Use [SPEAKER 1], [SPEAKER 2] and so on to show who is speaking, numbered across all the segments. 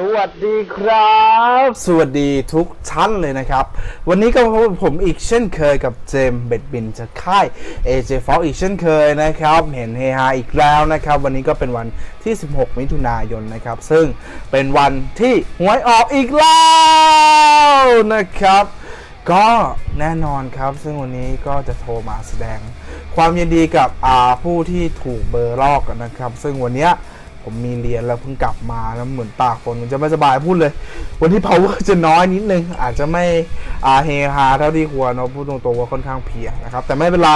[SPEAKER 1] สวัสดีครับ สวัสดีทุกท่านเลยนะครับ วันนี้ก็พบกับผมอีกเช่นเคยกับเจมส์เบ็ดบินจากค่าย AJ f o x อีกเช่นเคยนะครับ เห็นเฮฮาอีกแล้วนะครับ วันนี้ก็เป็นวันที่ 16 มิถุนายนนะครับ ซึ่งเป็นวันที่หวยออกอีกแล้วนะครับ ก็แน่นอนครับ ซึ่งวันนี้ก็จะโทรมาแสดง ความยินดีกับผู้ที่ถูกเบอร์ลอกนนะครับ ซึ่งวันเนี้ย ผมมีเรียนแล้วเพิ่งกลับมาแล้วเหมือนปากคนมันจะไม่สบายพูดเลย วันที่ power จะน้อยนิดนึง อาจจะไม่อ่าเฮฮาเท่าที่ควรเนาะพูดตรงๆว่าค่อนข้างเพียนะครับ แต่ไม่เป็นไร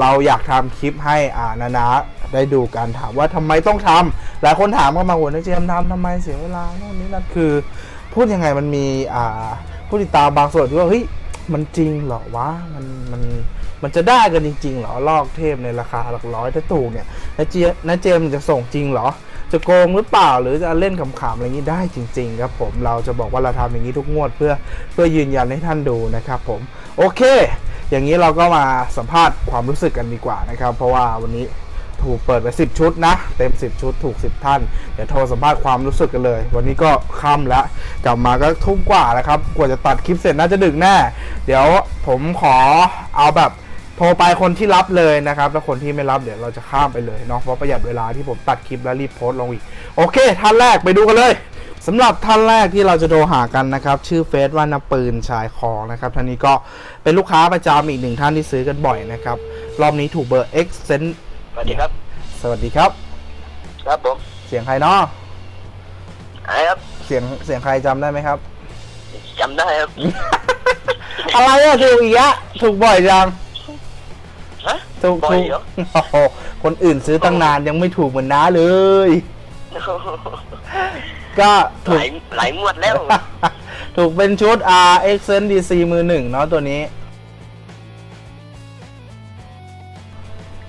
[SPEAKER 1] เราอยากทำคลิปให้อานานาได้ดูกันถามว่าทำไมต้องทำหลายคนถามกันมาหัวนักเจมทำทำไมเสียเวลาโน่นนี่นั่นคือ พูดยังไงมันมีอ่าผู้ติดตามบางส่วนที่ว่าเฮ้ยมันจริงเหรอวะมันมันมันจะได้กันจริงๆเหรอลอกเทพในราคาหลักร้อยถ้าถูกเนี่ยนาเจนาเจมจะส่งจริงเหรอ จะโกงหรือเปล่า หรือจะเล่นขำๆอะไรอย่างนี้ได้จริง ๆ ครับผมเราจะบอกว่าเราทำอย่างนี้ทุกงวดเพื่อเพื่อยืนยันให้ท่านดูนะครับผมโอเค อย่างนี้เราก็มาสัมภาษณ์ความรู้สึกกันดีกว่านะครับ เพราะว่าวันนี้ถูกเปิดไป 10 ชุดนะ เต็ม 10 ชุดถูก 10 ท่าน เดี๋ยวโทรสัมภาษณ์ความรู้สึกกันเลย วันนี้ก็ค่ำแล้ว กลับมาก็ทุ่มกว่าแล้วครับ กว่าจะตัดคลิปเสร็จน่าจะดึกแน่ เดี๋ยวผมขอเอาแบบ โทรไปคนที่รับเลยนะครับ แล้วคนที่ไม่รับเดี๋ยวเราจะข้ามไปเลยเนาะเพราะประหยัดเวลาที่ผมตัดคลิปแล้วรีบโพสต์ลงอีก โอเค ท่านแรกไปดูกันเลยสำหรับท่านแรกที่เราจะโทรหากันนะครับ ชื่อเฟซว่านาปืนชายคองนะครับท่านนี้ก็เป็นลูกค้าประจำอีกหนึ่งท่านที่ซื้อกันบ่อยนะครับ รอบนี้ถูกเบอร์ X เซน
[SPEAKER 2] สวัสดีครับ
[SPEAKER 1] สวัสดีครับ
[SPEAKER 2] ครับผม
[SPEAKER 1] เสียงใครเนาะ
[SPEAKER 2] ไอ้ครับ
[SPEAKER 1] เสียงเสียงใครจำได้ไหมครับ
[SPEAKER 2] จำได้ครับ
[SPEAKER 1] อะไรอะถูกอีกอะถูกบ่อยจัง
[SPEAKER 2] ฮะ
[SPEAKER 1] ถูก
[SPEAKER 2] บ่อ
[SPEAKER 1] ถู
[SPEAKER 2] ย
[SPEAKER 1] ก
[SPEAKER 2] เหรอ
[SPEAKER 1] โอ้โหคนอื่นซื้อตั้งนานยังไม่ถูกเหมือนน้าเลย ก็
[SPEAKER 2] ห
[SPEAKER 1] ถูก
[SPEAKER 2] ลายหลายงวดแล้ว
[SPEAKER 1] ถูกเป็นชุด R X N D C มือหนึ่งเนาะตัวนี้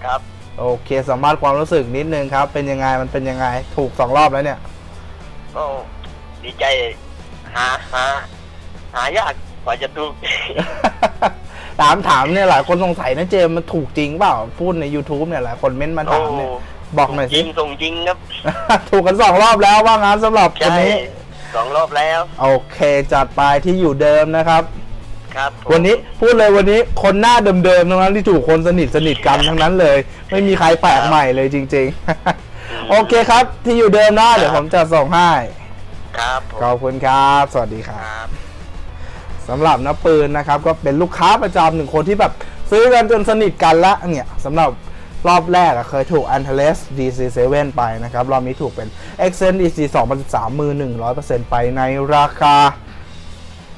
[SPEAKER 2] ครับ
[SPEAKER 1] โอเคสัมภาษณ์ความรู้สึกนิดนึงครับ เป็นยังไงมันเป็นยังไง ถูกสองรอบแล้วเนี่ย
[SPEAKER 2] ก็ดีใจหาหาหายากกว่าจะถูก
[SPEAKER 1] ถามถามเนี่ยหลายคนสงสัยนะเจมส์มันถูกจริงเปล่าพูดใน YouTube เนี่ยหลายคนเม้นต์มาถามเนี่ยบอกหน่อย
[SPEAKER 2] จ
[SPEAKER 1] สิ
[SPEAKER 2] ริง ส่งจริงครับ
[SPEAKER 1] ถูกกันสองรอบแล้วว่างั้นสำหรับคน
[SPEAKER 2] ใช่
[SPEAKER 1] นี้
[SPEAKER 2] สองรอบแล้ว
[SPEAKER 1] โอเคจัดไปที่อยู่เดิมนะครับ
[SPEAKER 2] ครับผม
[SPEAKER 1] วันนี้พูดเลยวันนี้คนหน้าเดิมๆทั้งนั้นที่ถูกคนสนิทสนิทกันทั้งนั้นเลย ไม่มีใครแปลกใหม่เลยจริง ๆ โอเคครับที่อยู่เดิมนะเดี๋ยวผมจะส่งให้
[SPEAKER 2] ครับผม
[SPEAKER 1] ขอบคุณครับ สวัสดีค
[SPEAKER 2] ครับรับ
[SPEAKER 1] สำหรับน้าปืนนะครับก็เป็นลูกค้าประจำหนึ่งคนที่แบบซื้อกันจนสนิทกันละเนี่ยสำหรับรอบแรกอะเคยถูก a n t e l e s DC7 ไปนะครับ รอบนี้ถูกเป็น e x c e n DC 2013 มือ 100%ไปในราคา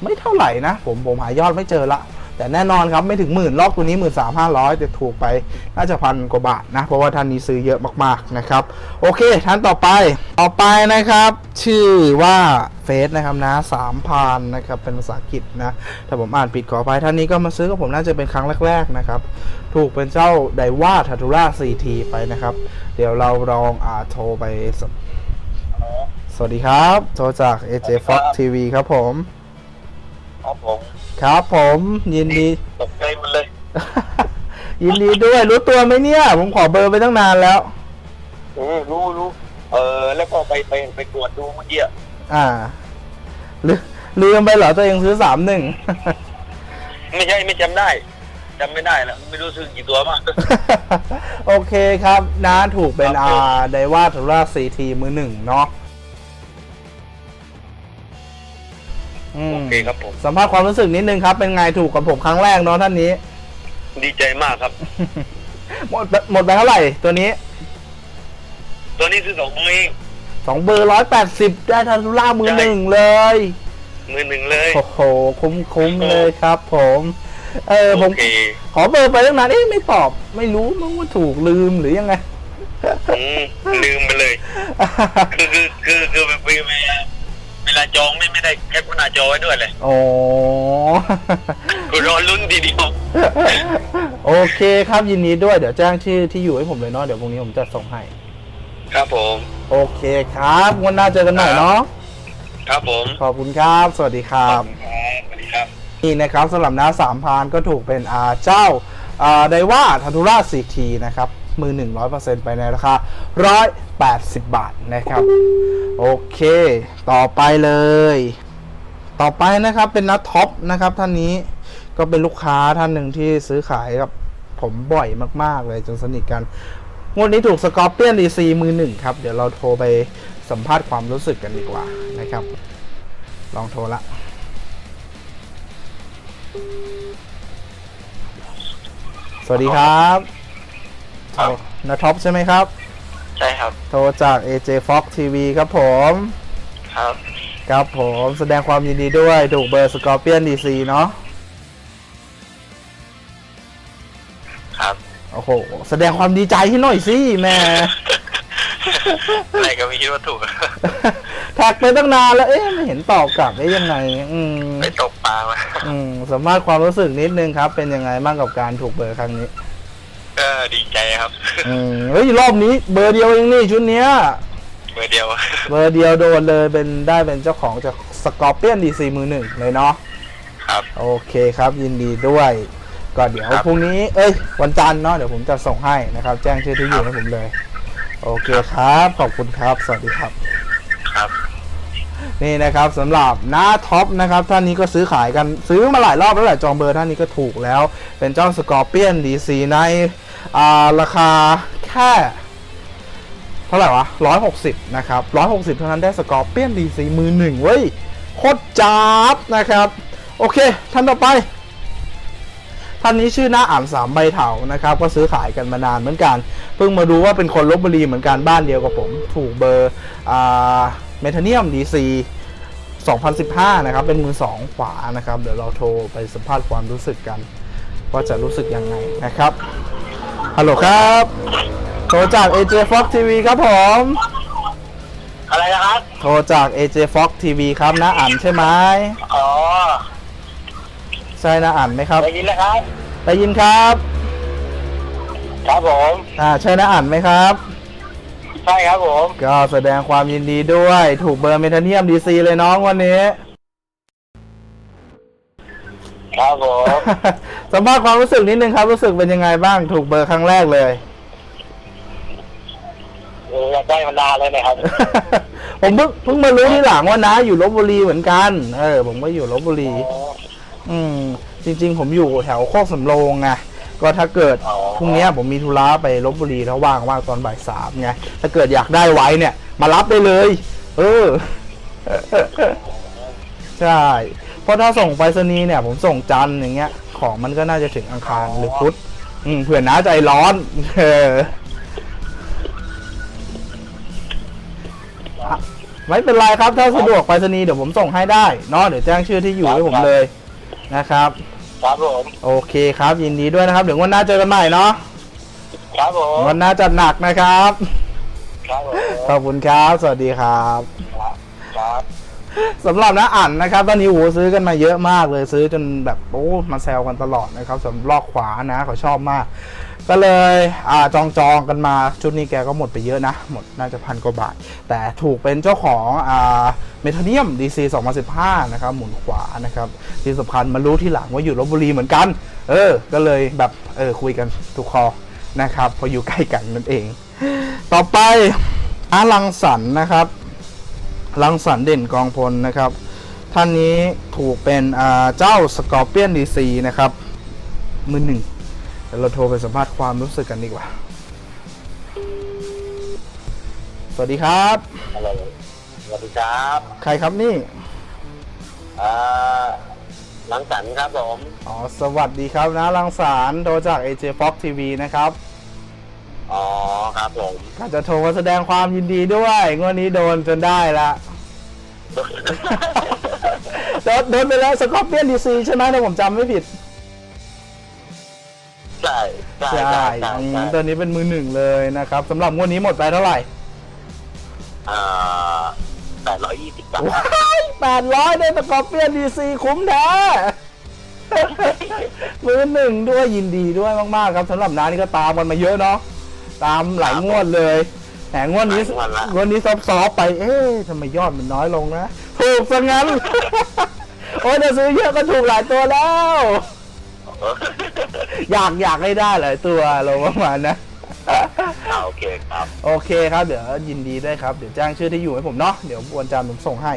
[SPEAKER 1] ไม่เท่าไหร่นะ ผมผมหายอดไม่เจอละ แต่แน่นอนครับไม่ถึงหมื่นลอกตัวนี้1 3 5 0 0แต่ถูกไปน่าจะพันกว่าบาทนะ เพราะว่าท่านนี้ซื้อเยอะมากๆนะครับ โอเคท่านต่อไปต่อไปนะครับ ชื่อว่าเฟสนะครับนะสามพันนะครับเป็นภาษาอังกฤษนะถ้าผมอ่านผิดขออภัยท่านนี้ก็มาซื้อกับผมน่าจะเป็นครั้งแรกๆนะครับถูกเป็นเจ้าไดว่าทัตูร่า CT ไปนะครับ เดี๋ยวเราลองอ่าโทรไปสสวัสดีครับ โทรจาก AJ Fox TV ครับผม
[SPEAKER 2] ครับผม
[SPEAKER 1] ครับผมยินดี
[SPEAKER 2] ตกใจหมันเลย
[SPEAKER 1] ยินดีด้วยรู้ตัวไหมเนี่ย ผมขอเบอร์ไปตั้งนานแล้ว
[SPEAKER 2] เออรู้รู้เออ แล้วก็ไปไปไปตรวจดูเมื่อกี้อะ
[SPEAKER 1] อ่าลืมลืมไปเหรอตัวเองซื้อสามหนึ่ง
[SPEAKER 2] ไม่ใช่ไม่จำได้จำไม่ได้แล้วไม่รู้ซื้อกี่ตัวมาก
[SPEAKER 1] โอเคครับน้าถูกเป็น
[SPEAKER 2] ครั
[SPEAKER 1] อา
[SPEAKER 2] บผม
[SPEAKER 1] ไดว่าทูราซีทีมือหนึ่งเนาะ อืม
[SPEAKER 2] โอเคครับผม
[SPEAKER 1] สัมภาษณ์ความรู้สึกนิดนึงครับ เป็นไงถูกกับผมครั้งแรกเนาะท่านนี้
[SPEAKER 2] ดีใจมากครับ
[SPEAKER 1] หมดหมดไปเท่าไหร่ตัวนี้
[SPEAKER 2] ตัวนี้ซื้อสองมือเอง
[SPEAKER 1] สองเบอร์ร้อยแปดสิบได้ทัทูล่ามือ
[SPEAKER 2] ใช่
[SPEAKER 1] หนึ่งเลย
[SPEAKER 2] มือหนึ่งเลย
[SPEAKER 1] โอ้โห คุ้มคุ้มๆเลยครับผม เออผม
[SPEAKER 2] โอเค
[SPEAKER 1] ขอเบอร์ไปตั้งนานเอ๊ะไม่ตอบ ไม่รู้มั้งว่าถูกลืมหรือยังไง
[SPEAKER 2] อืมลืมไปเลย คือคือคือคือเวลา เวลาจองไม่ไม่ได้แคปหน้าจอไว้ด้วยเลย
[SPEAKER 1] โอ้
[SPEAKER 2] กูรอลุ้นทีเดียว
[SPEAKER 1] โอเคครับยินดีด้วยเดี๋ยวแจ้งชื่อที่อยู่ให้ผมเลยเนาะเดี๋ยวพรุ่งนี้ผมจะส่งให้
[SPEAKER 2] ครับผม
[SPEAKER 1] โอเคครับวันหน้าเจอกันใหม่เนาะ
[SPEAKER 2] ครับผม
[SPEAKER 1] ขอบคุณครับ สวัสดีครับ
[SPEAKER 2] สวัสดีครับ
[SPEAKER 1] นี่นะครับสำหรับน้าสามพานก็ถูกเป็นอาเจ้าอ่าไดว่าทันทุราสีทีนะครับ มือหนึ่งร้อยเปอร์เซ็นต์ไปในราคาร้อยแปดสิบบาทนะครับ โอเค ต่อไปเลย ต่อไปนะครับเป็นนัดท็อปนะครับท่านนี้ก็เป็นลูกค้าท่านหนึ่งที่ซื้อขายกับผมบ่อยมาก ๆ เลยจนสนิทกันงวดนี้ถูกสกอร์เปียนดีซีมือหนึ่งครับ เดี๋ยวเราโทรไปสัมภาษณ์ความรู้สึกกันดีกว่านะครับ ลองโทรละสวัสดีครับ
[SPEAKER 2] ครับ
[SPEAKER 1] นัทท็อปใช่ไหมครับ
[SPEAKER 2] ใช่ครับ
[SPEAKER 1] โทรจาก AJ Fox TV ครับผม
[SPEAKER 2] ครับ
[SPEAKER 1] ครับผมแสดงความยินดีด้วยถูกเบอร์สกอร์เปียนดีซีเนาะ
[SPEAKER 2] ครับ
[SPEAKER 1] โอ้โห แสดงความดีใจให้หน่อยสิแม่
[SPEAKER 2] อะไรก็ไม่คิดว่าถูก
[SPEAKER 1] แท็กไปตั้งนานแล้ว เอ๊ะ ไม่เห็นตอบกลับได้ยังไง อืม
[SPEAKER 2] ไปตกปลามา
[SPEAKER 1] อืมสัมภาษณ์ความรู้สึกนิดนึงครับ เป็นยังไงบ้างกับการถูกเบอร์ครั้งนี้
[SPEAKER 2] ก็ดีใจครับ
[SPEAKER 1] อืมเฮ้ยรอบนี้ เบอร์เดียวเองนี่ชุดเนี้ย
[SPEAKER 2] เมื่อเดียว
[SPEAKER 1] เบอร์เดียวโดนเลยเป็นได้เป็นเจ้าของจากสกอร์เปียนดีซีมือหนึ่งเลยเนาะ
[SPEAKER 2] ครับ
[SPEAKER 1] โอเคครับยินดีด้วย ก็เดี๋ยว
[SPEAKER 2] ครับ
[SPEAKER 1] พรุ่งนี้เอ้ยวันจันทร์เนาะเดี๋ยวผมจะส่งให้นะครับ แจ้งชื่อที่อยู่ให้ผมเลย โอเคครับ ขอบคุณครับ สวัสดีครับ
[SPEAKER 2] ครับ
[SPEAKER 1] นี่นะครับสำหรับหน้าท็อปนะครับท่านนี้ก็ซื้อขายกันซื้อมาหลายรอบแล้วแหละจองเบอร์ท่านนี้ก็ถูกแล้ว เป็นเจ้าสกอร์เปียนดีซีใน อ่าราคาแค่เท่าไหร่วะร้อยหกสิบนะครับร้อยหกสิบเท่านั้นได้สกอร์เปียนดีซีมือหนึ่งเว้ยโคตรจ้าบนะครับ โอเค ท่านต่อไป ท่านนี้ชื่อหน้าอ่านสามใบเถานะครับ ก็ซื้อขายกันมานานเหมือนกัน เพิ่งมาดูว่าเป็นคนลบบุรีเหมือนกันบ้านเดียวกับผม ถูกเบอร์อ่าเมทาเนียมดีซี2015 นะครับ เป็นมือสองขวานะครับ เดี๋ยวเราโทรไปสัมภาษณ์ความรู้สึกกัน ว่าจะรู้สึกยังไงนะครับ ฮัลโหลครับโทรจาก AJ Fox TV ครับผม
[SPEAKER 2] อะไรนะครับ
[SPEAKER 1] โทรจาก AJ Fox TV ครับน้าอ่านใช่ไหม
[SPEAKER 2] อ๋อ
[SPEAKER 1] ใช่น้าอ่านไหมครับ
[SPEAKER 2] ได้ยินแล้วครับ
[SPEAKER 1] ได้ยินครับ
[SPEAKER 2] ครับผม
[SPEAKER 1] อ่าใช่น้าอ่านไหมครับ
[SPEAKER 2] ใช่ครับผม
[SPEAKER 1] ก็แสดงความยินดีด้วย ถูกเบอร์เมทาเนียมดีซีเลยน้องวันนี้
[SPEAKER 2] ครับผม
[SPEAKER 1] สัมภาษณ์ความรู้สึกนิดนึงครับ รู้สึกเป็นยังไงบ้าง ถูกเบอร์ครั้งแรกเลย
[SPEAKER 2] อยากได้มานานเลยนะครับ
[SPEAKER 1] ผมเพิ่งเพิ่งมารู้ทีหลังว่าน้าอยู่ลบบุรีเหมือนกัน เออ ผมก็อยู่ลบบุรี อืม จริง ๆ ผมอยู่แถวโคกสำโรงไงก็ถ้าเกิด
[SPEAKER 2] อ๋อ
[SPEAKER 1] พรุ่งเนี้ยผมมีธุระไปลบบุรีแล้วว่างว่างตอนบ่ายสามไงถ้าเกิดอยากได้ไว้เนี่ย มารับได้เลย เออ ใช่เพ ราะถ้าส่งไปรษณีย์เนี่ยผมส่งจันทร์อย่างเงี้ย ของมันก็น่าจะถึงอังคารหรือพุธอืมเผื่อน้าใจร้อน เอออะไม่เป็นไรครับ ถ้าสะดวกไปรษณีย์เดี๋ยวผมส่งให้ได้เนาะเดี๋ยวแจ้งชื่อที่อยู่ให้ผมเลยนะครับ
[SPEAKER 2] ครับผม
[SPEAKER 1] โอเคครับ ยินดีด้วยนะครับเดี๋ยววันหน้าเจอกันใหม่เนาะ
[SPEAKER 2] ครับผม
[SPEAKER 1] วันหน้าจัดหนักนะครับ
[SPEAKER 2] ครับผม
[SPEAKER 1] ขอบคุณครับ สวัสดีครับ
[SPEAKER 2] ครับ
[SPEAKER 1] สำหรับน้าอ่านนะครับ ตอนนี้โหซื้อกันมาเยอะมากเลยซื้อจนแบบโอ้มาแซวกันตลอดนะครับสำหรับลอกขวานะเขาชอบมาก ก็เลยอ่าจองจองกันมาชุดนี้แกก็หมดไปเยอะนะ หมดน่าจะพันกว่าบาท แต่ถูกเป็นเจ้าของอ่าเมทาเนียม DC 2015 นะครับ หมุนขวานะครับที่สำคัญมารู้ที่หลังว่าอยู่ลบบุรีเหมือนกัน เออ ก็เลยแบบเออคุยกันทุกคอนะครับ พออยู่ใกล้กันนั่นเอง ต่อไปอารังสรรนะครับ รังสรรค์เด่นกองพลนะครับ ท่านนี้ถูกเป็นอ่าเจ้าสกอร์เปียนดีซีนะครับมือหนึ่งเดี๋ยวเราโทรไปสัมภาษณ์ความรู้สึกกันดีกว่า สวัสดีครับ
[SPEAKER 2] ฮัลโหลสวัสดีครับ
[SPEAKER 1] ใครครับนี่
[SPEAKER 2] อ่าหลังสันครับผม
[SPEAKER 1] อ๋อ สวัสดีครับนะรังสรรค์โทรจาก AJ Fox TV นะครับ
[SPEAKER 2] อ๋อครับผม
[SPEAKER 1] ก็จะโทรมาแสดงความยินดีด้วยงวดนี้โดนจนได้ละ โดนโดนไปแล้วสกอร์เปียนดีซีใช่ไหมถ้าผมจำไม่ผิด
[SPEAKER 2] ใช่ใช่
[SPEAKER 1] ใช่
[SPEAKER 2] ใช่ใช่
[SPEAKER 1] อืม
[SPEAKER 2] ใช่
[SPEAKER 1] ตัวนี้เป็นมือหนึ่งเลยนะครับสำหรับงวดนี้หมดไปเท่าไหร่
[SPEAKER 2] อ่าแปดร้อยยี่สิบบาท
[SPEAKER 1] ว้ายแปดร้อยได้สกอร์เปียนดีซีคุ้มแท้มือหนึ่งด้วยยินดีด้วยมาก ๆ ครับสำหรับน้านี่ก็ตามกันมาเยอะเนาะ ตามหลายงวดเลยแต่งวดนี้งวดนี้ซอฟๆไป เอ๊ะทำไมยอดมันน้อยลงนะ ถูกซะงั้น โอ้ยแต่ซื้อเยอะก็ถูกหลายตัวแล้วอยากอยากให้ได้หลายตัวเราประมาณนะ
[SPEAKER 2] โอเคครับ
[SPEAKER 1] โอเคครับ เดี๋ยวยินดีด้วยครับ เดี๋ยวแจ้งชื่อที่อยู่ให้ผมเนาะ เดี๋ยววันจันทร์ผมส่งให้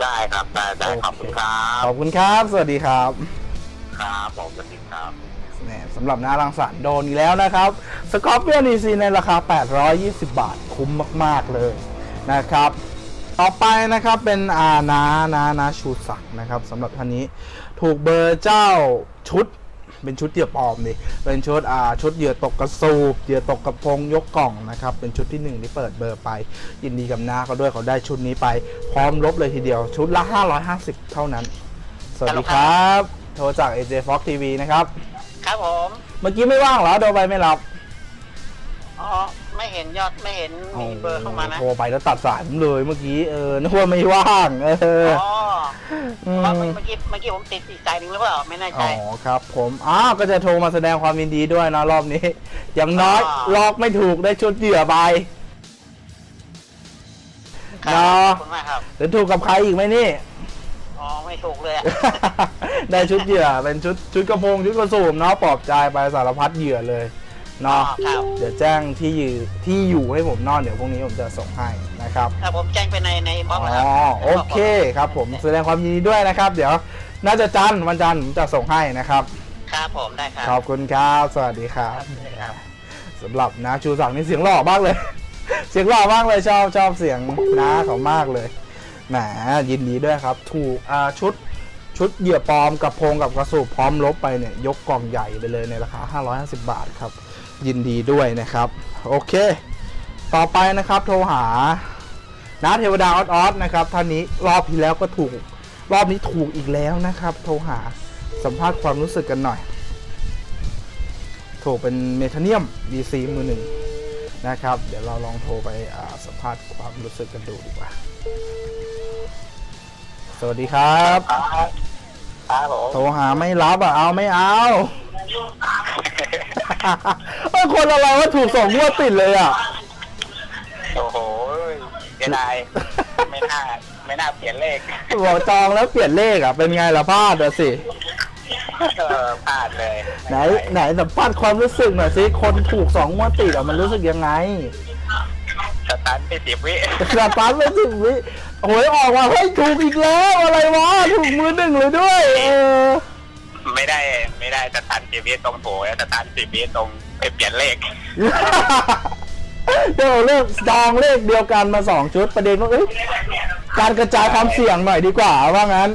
[SPEAKER 2] ได้ครับได้ได้ขอบคุณครั
[SPEAKER 1] ข
[SPEAKER 2] บ
[SPEAKER 1] อบคุณครับ สวัสดีครับ
[SPEAKER 2] ครับผมสวัสดีครับ
[SPEAKER 1] แหม่สำหรับนารังสรรค์โดนอีกแล้วนะครับสกอร์เปียน EC ในราคา 820 บาทคุ้มมาก ๆ เลยนะครับ ต่อไปนะครับเป็นอานานานาชูศักดิ์นะครับสำหรับท่านนี้ถูกเบอร์เจ้าชุดเป็นชุดเหยื่อปลอมดิ เป็นชุดอ่าชุดเหยื่อตกกระสูบเหยื่อตกกระพงยกกล่องนะครับ เป็นชุดที่หนึ่งที่เปิดเบอร์ไป ยินดีกับน้าเขาด้วยเขาได้ชุดนี้ไป พร้อมลบเลยทีเดียว ชุดละ 550 เท่านั้น สวัสดีครับ โทรจาก AJ Fox TV นะครับ
[SPEAKER 3] ครับผม
[SPEAKER 1] เมื่อกี้ไม่ว่างเหรอโทรไปไม่รับ
[SPEAKER 3] อ๋อไม่เห็นยอดไม่เห็นมีเบอร์เข้ามานะ
[SPEAKER 1] โทรไปแล้วตัดสายผมเลยเมื่อกี้เออนึกว่าไม่ว่างเออ
[SPEAKER 3] อ๋อ
[SPEAKER 1] อืม
[SPEAKER 3] เพราะเมื่อกี้เมื่อกี้ผมติดอีกสายหนึ่งหรือเปล่าไม่แน่ใจ
[SPEAKER 1] อ๋อครับ ผมอ้าวก็จะโทรมาแสดงความยินดีด้วยนะรอบนี้ อย่างน้อย
[SPEAKER 3] อ๋อ
[SPEAKER 1] ลอกไม่ถูกได้ชุดเหยื่อไป
[SPEAKER 3] ครั
[SPEAKER 1] เนาะ
[SPEAKER 3] ขอบคุณมากครับ
[SPEAKER 1] หรือถูกกับใครอีกไหมนี่
[SPEAKER 3] อ๋อไม่ถูกเลยอะ
[SPEAKER 1] ได้ชุดเหยื่อเป็นชุดชุดกระโปรงชุดกระสูมเนาะปลอบใจไปสารพัดเหยื่อเลยเนาะ
[SPEAKER 3] อ๋อครับ
[SPEAKER 1] เดี๋ยวแจ้งที่อยู่ที่อยู่ให้ผมเนอนเดี๋ยวพรุ่งนี้ผมจะส่งให้นะครับ
[SPEAKER 3] ถ้าผมแจ้งไปในในบล็อก
[SPEAKER 1] อ๋
[SPEAKER 3] แล้วครับ
[SPEAKER 1] อโอเคครับผมแสดงความยินดีด้วยนะครับ เดี๋ยวน่าจะจันทร์วันจันทร์ผมจะส่งให้นะครับ
[SPEAKER 3] ครับผมได้ครับ
[SPEAKER 1] ขอบคุณครับ สวัสดีครับ
[SPEAKER 3] ครับ
[SPEAKER 1] สำหรับนาชูศักดิ์นี่เสียงหล่อมากเลย เสียงหล่อมากเลยชอบชอบเสียงน้าเขามากเลย แหมยินดีด้วยครับ ถูกอาชุดชุดเหยื่อปลอมกับพงกับกระสูบพร้อมลบไปเนี่ย ยกกล่องใหญ่ไปเลยในราคา 550 บาทครับ ยินดีด้วยนะครับ โอเค ต่อไปนะครับโทรหาน้าเทวดาออสออสนะครับท่านนี้รอบที่แล้วก็ถูกรอบนี้ถูกอีกแล้วนะครับ โทรหาสัมภาษณ์ความรู้สึกกันหน่อย โทรเป็นเมทาเนียม DC มือหนึ่งนะครับ เดี๋ยวเราลองโทรไปสัมภาษณ์ความรู้สึกกันดูดีกว่า สวัสดีครับ
[SPEAKER 2] ครับ ครับผม
[SPEAKER 1] โทรหาไม่รับอะ เอาไม่เอาเออคนอะไรว่าถูกสองงวดติดเลยอะ
[SPEAKER 2] โอ้โหเสียดายไม่น่าไม่น่าเปลี่ยนเลข
[SPEAKER 1] บอกจองแล้วเปลี่ยนเลขอะ เป็นไงล่ะพลาดอะสิ
[SPEAKER 2] เออพลาดเลย
[SPEAKER 1] ไหน ไหนสัมภาษณ์ความรู้สึกหน่อยสิ คนถูกสองงวดติดอะมันรู้สึกยังไง
[SPEAKER 2] สตันไปสิบวิ
[SPEAKER 1] สตาร์ทไม่ถึงวิ โอ้ยออกมาเฮ้ยถูกอีกแล้วอะไรวะถูกมือหนึ่งเลยด้วยเออ
[SPEAKER 2] ไม่ได้ไม่ได้สตันสิบวิตรงโถแล้วสตันสิบวิตรงไปเปลี่ยนเลข
[SPEAKER 1] เดี๋ยวเลือกดองเลขเดียวกันมาสองชุดประเด็นว่าเอ้ยการกระจายความเสี่ยงหน่อยดีกว่าว่างั้น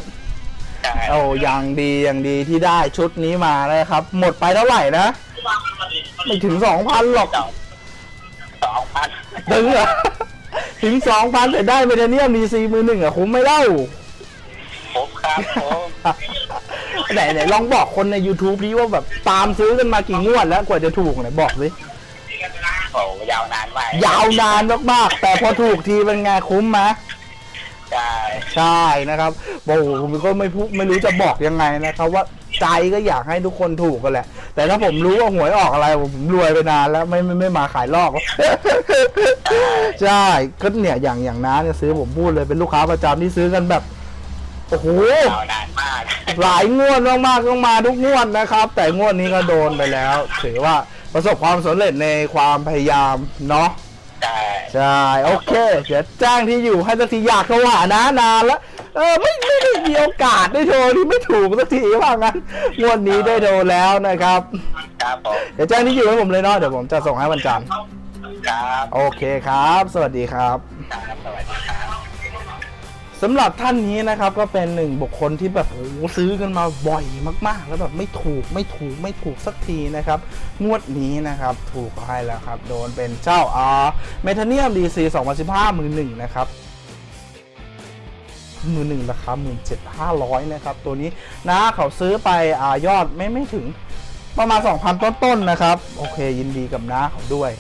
[SPEAKER 2] ใช่
[SPEAKER 1] โอ้ยังดียังดีที่ได้ชุดนี้มานะครับ หมดไปเท่าไหร่นะไม่ถึงสองพันหรอก
[SPEAKER 2] สองสองพัน
[SPEAKER 1] ถึงเหรอ ถึงสองพันแต่ได้เมเทเนียมดีซีมือหนึ่งอะคุ้มไหม่เล่า
[SPEAKER 2] ผมครับผม
[SPEAKER 1] ไหนไหนลองบอกคนใน YouTube ดิว่าแบบตามซื้อกันมากี่งวดแล้วกว่าจะถูกไหนบอกสิ
[SPEAKER 2] โอ้ยาวนานมาก
[SPEAKER 1] ยาวนานมากๆแต่พอถูกทีเป็นไงคุ้มไหม
[SPEAKER 2] ใช่
[SPEAKER 1] ใช่นะครับโอ้โหผมก็ไม่พูดไม่รู้จะบอกยังไงนะครับว่า ใจก็อยากให้ทุกคนถูกกันแหละ แต่ถ้าผมรู้ว่าหวยออกอะไร ผมรวยไปนานแล้วไม่ไม่ไม่มาขายลอกใช่ก็เนี่ยอย่างอย่างน้าเนี่ยซื้อผมพูดเลยเป็นลูกค้าประจำที่ซื้อกันแบบโอ้โห
[SPEAKER 2] ยาวนานมาก
[SPEAKER 1] หลายงวดมากๆต้องมาทุกงวดนะครับ แต่งวดนี้ก็โดนไปแล้ว ถือว่าประสบความสำเร็จในความพยายามเนาะ
[SPEAKER 2] ใช่
[SPEAKER 1] ใช่โอเค เดี๋ยวแจ้งที่อยู่ให้สักทีอยากโทรหานะนานแล้ว เออไม่ไม่ได้มีโอกาสได้โทรที่ไม่ถูกสักทีว่างั้นงวดนี้ได้โทรแล้วนะครับ
[SPEAKER 2] ครับผม
[SPEAKER 1] เดี๋ยวแจ้งที่อยู่ให้ผมเลยเนาะเดี๋ยวผมจะส่งให้วันจันทร์
[SPEAKER 2] ครับ
[SPEAKER 1] โอเคครับ สวัสดีครับ
[SPEAKER 2] ครับสวัสดีครับ
[SPEAKER 1] สำหรับท่านนี้นะครับก็เป็นหนึ่งบุคคลที่แบบโอ้โหซื้อกันมาบ่อยมาก ๆ แล้วแบบไม่ถูกไม่ถูกไม่ถูกสักทีนะครับงวดนี้นะครับถูกให้แล้วครับ โดนเป็นเจ้าอาเมทาเนียมดีซี2015มือหนึ่งนะครับ มือหนึ่งราคาหมื่นเจ็ดห้าร้อยนะครับ ตัวนี้นะเขาซื้อไปอายอดไม่ไม่ถึงประมาณ 2,000 ต้นๆนะครับ โอเคยินดีกับน้าเขาด้วย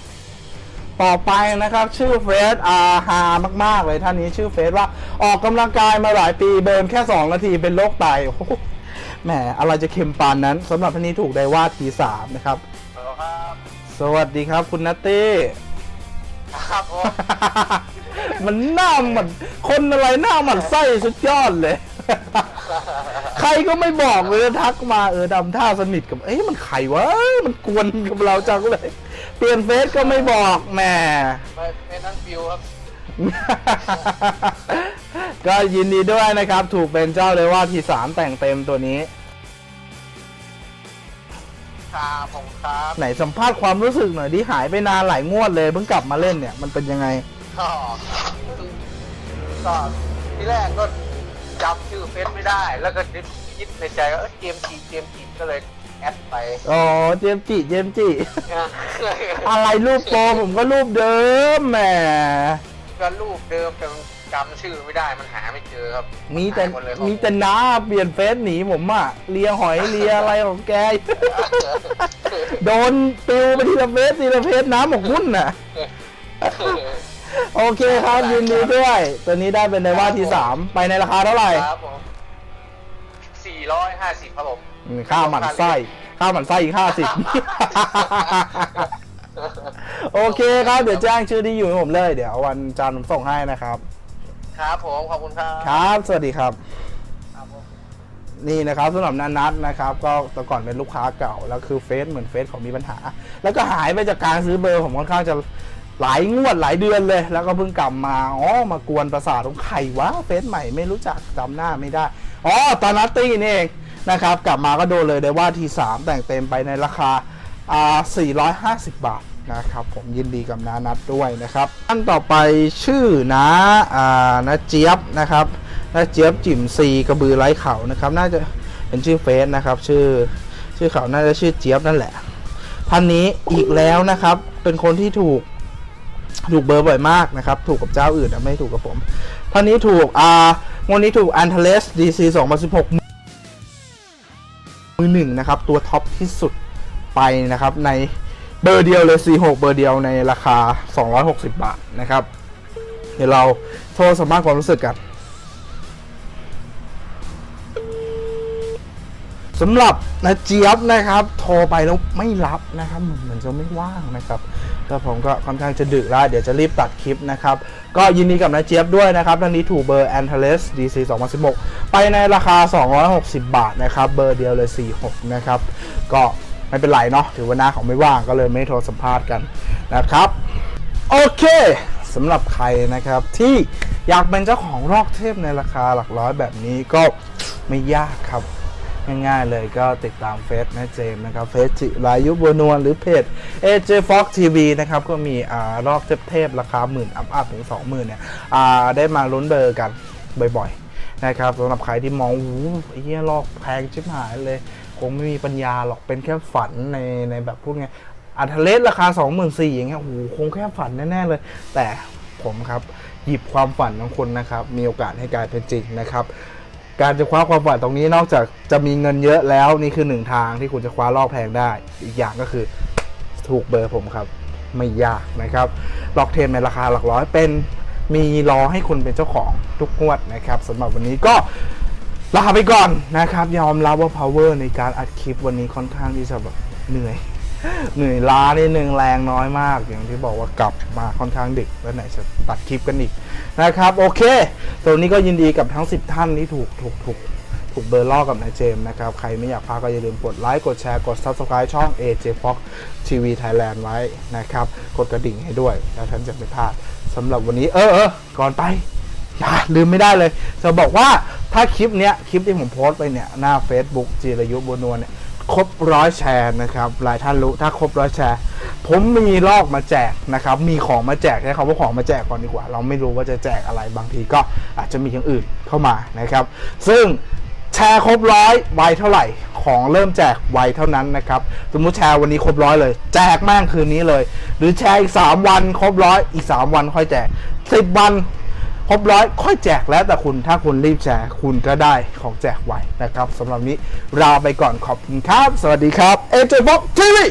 [SPEAKER 1] ต่อไปนะครับ ชื่อเฟสอาฮามาก ๆ เลยท่านนี้ชื่อเฟสว่าออกกำลังกายมาหลายปีเบิร์นแค่ 2 นาทีเป็นโรคไตโอ้โหแหมอะไรจะเค็มปานนั้นสำหรับท่านนี้ถูกได้ว่าทีสามนะครับ
[SPEAKER 2] ครับ
[SPEAKER 1] สวัสดีครับคุณนัตตี้
[SPEAKER 3] ครับผม
[SPEAKER 1] มันหน้าเหมือนคนอะไรหน้าหมันไส้สุดยอดเลย ใครก็ไม่บอกเลยทักมาเออดำท่าสนิทกับ เอ๊ะมันใครวะมันกวนกับเราจังเลย เปลี่ยนเฟซก็ไม่บอกแหม
[SPEAKER 3] ไปเป็นนั่งฟิวครับ
[SPEAKER 1] ก็ยินดีด้วยนะครับ ถูกเป็นเจ้าเลยว่าทีสามแต่งเต็มตัวนี้
[SPEAKER 3] ครับผมครับ
[SPEAKER 1] ไหนสัมภาษณ์ความรู้สึกหน่อยที่หายไปนานหลายงวดเลยเพิ่งกลับมาเล่นเนี่ยมันเป็นยังไง
[SPEAKER 3] ก็ก็ที่แรกก็จำชื่อเฟซไม่ได้ แล้วก็คิดในใจว่าเออเกมจีเกมจีก็เลยแอดไป
[SPEAKER 1] อ๋อเจมส์จิเจมส์จิ
[SPEAKER 3] นะ
[SPEAKER 1] อะไรรูปโปรผมก็รูปเดิมแหม
[SPEAKER 3] ก็รูปเดิมแต่มัน จำชื่อไม่ได้มันหาไม่เจอครับ
[SPEAKER 1] มีแต่
[SPEAKER 3] หายหดเลยครับ
[SPEAKER 1] มีแต่น้าเปลี่ยนเฟซหนีผมอะเลียหอยเลียอะไรของแก โดนปิวไปทีละเฟซทีละเฟซน้ำหมกมุ่นน่ะ โอเคครับยินดีด้วย ตัวนี้ได้เป็นในว่าที่สามไปในราคาเท่าไหร่
[SPEAKER 3] ครับผมสี่ร้อยห้าสิบครับผม
[SPEAKER 1] อืมข้าวหมันไส้ข้าวหมันไส้อีกห้าสิบ โอเคครับ เดี๋ยวแจ้งชื่อที่อยู่ให้ผมเลย เดี๋ยววันจันทร์ผมส่งให้นะครับ
[SPEAKER 3] ครับผมขอบคุณครับ
[SPEAKER 1] ครับ สวัสดีครับ
[SPEAKER 3] ครับผม
[SPEAKER 1] นี่นะครับสำหรับนันนัทนะครับ ก็แต่ก่อนเป็นลูกค้าเก่า แล้วคือเฟซเหมือนเฟซของมีปัญหา แล้วก็หายไปจากการซื้อเบอร์ผมค่อนข้างจะหลายงวดหลายเดือนเลย แล้วก็เพิ่งกลับมาอ๋อมากวนประสาทของใครวะเฟซใหม่ไม่รู้จักจำหน้าไม่ได้อ๋อตอนนัตตี้นี่เองนะครับ กลับมาก็โดนเลยได้ว่าทีสามแต่งเต็มไปในราคาอ่า450 บาท นะครับ ผมยินดีกับน้านัทด้วยนะครับท่านต่อไปชื่อนะอ่านะเจี๊ยบนะครับนะเจี๊ยบจิ๋มซีกระบือไร้เขานะครับ น่าจะเป็นชื่อเฟซนะครับ ชื่อชื่อเขาน่าจะชื่อเจี๊ยบนั่นแหละท่านนี้อีกแล้วนะครับ เป็นคนที่ถูกถูกเบอร์บ่อยมากนะครับ ถูกกับเจ้าอื่นนะไม่ถูกกับผมท่านนี้ถูกอ่างวดนี้ถูก a n t e l e s DC 2016มือหนึ่งนะครับ ตัวท็อปที่สุดไปนะครับใน เบอร์เดียวเลย 46 เบอร์เดียวในราคา 260 บาทนะครับ เดี๋ยวเราโทรสัมภาษณ์ความรู้สึกกันสำหรับนะเจี๊ยบนะครับ โทรไปแล้วไม่รับนะครับ เหมือนจะไม่ว่างนะครับแล้วผมก็ค่อนข้างจะดึกแล้ว เดี๋ยวจะรีบตัดคลิปนะครับ ก็ยินดีกับนะเจี๊ยบด้วยนะครับทันนี้ถูกเบอร์ a n t e l e s DC 2016 ไปในราคา 260 บาทนะครับ เบอร์เดียวเลย 46 นะครับ ก็ ไม่เป็นไรเนาะถือว่าน้าเของไม่ว่างก็เลยไม่โทรสัมภาษณ์กันนะครับโอเคสำหรับใครนะครับที่อยากเป็นเจ้าของรอกเทพในราคาหลักร้อยแบบนี้ก็ไม่ยากครับ ง่ายๆเลยก็ติดตามเฟซนะเจมนะครับเฟซจิรายุบัวนวลหรือเพจ AJ Fox TV นะครับ ก็มีอ่ารอกเทพๆราคาหมื่นอัพอัพถึง 20,000เนี่ยอ่าได้มาลุ้นเบอร์กันบ่อยๆนะครับสำหรับใครที่มองหูไอ้เหี้ยลอกแพงชิบหายเลย คงไม่มีปัญญาหรอกเป็นแค่ฝันในในแบบพูดไงอัทเลสราคา 24,000อย่างเงี้ยโอ้โหคงแค่ฝันแน่ๆเลย แต่ผมครับ หยิบความฝันของคุณนะครับ มีโอกาสให้กลายเป็นจริงนะครับ การจะคว้าความฝันตรงนี้นอกจากจะมีเงินเยอะแล้วนี่คือหนึ่งทางที่คุณจะคว้ารอบแพงได้ อีกอย่างก็คือถูกเบอร์ผมครับ ไม่ยากนะครับล็อกเทนในราคาหลักร้อยเป็นมีรอให้คุณเป็นเจ้าของทุกงวดนะครับสำหรับวันนี้ก็ ลาไปก่อนนะครับ ยอมรับว่า power ในการอัดคลิปวันนี้ค่อนข้างที่จะแบบเหนื่อย เหนื่อยล้านิดนึงแรงน้อยมาก อย่างที่บอกว่ากลับมาค่อนข้างดึกแล้วไหนจะตัดคลิปกันอีกนะครับ โอเคตัวนี้ก็ยินดีกับทั้ง 10 ท่านที่ถูกถูกถูกถูกเบอร์ล่อกับนายเจมส์นะครับ ใครไม่อยากพลาดก็อย่าลืมกดไลค์กดแชร์กด Subscribe ช่อง AJ Fox TV Thailand ไว้นะครับ กดกระดิ่งให้ด้วย แล้วท่านจะไม่พลาดสำหรับวันนี้เออเออก่อนไป อย่าลืมไม่ได้เลยจะบอกว่าถ้าคลิปเนี้ยคลิปที่ผมโพสต์ไปเนี่ยหน้า Facebook จิรยุบัวนวลเนี่ยครบร้อยแชร์นะครับหลายท่านรู้ถ้าครบร้อยแชร์ ผมมีลอกมาแจกนะครับ มีของมาแจกใช้คำว่าของมาแจกก่อนดีกว่า เราไม่รู้ว่าจะแจกอะไรบางทีก็อาจจะมีอย่างอื่นเข้ามานะครับ ซึ่งแชร์ครบร้อยไวเท่าไหร่ของเริ่มแจกไวเท่านั้นนะครับ สมมุติแชร์วันนี้ครบร้อยเลย แจกแม่งคืนนี้เลย หรือแชร์อีก 3 วันครบร้อยอีก 3 วันค่อยแจก 10 วัน ครบร้อยค่อยแจกแล้วแต่คุณถ้าคุณรีบแจกคุณก็ได้ของแจกไว้นะครับสำหรับนี้ลาไปก่อนขอบคุณครับ สวัสดีครับเอเจบ็อกทีวี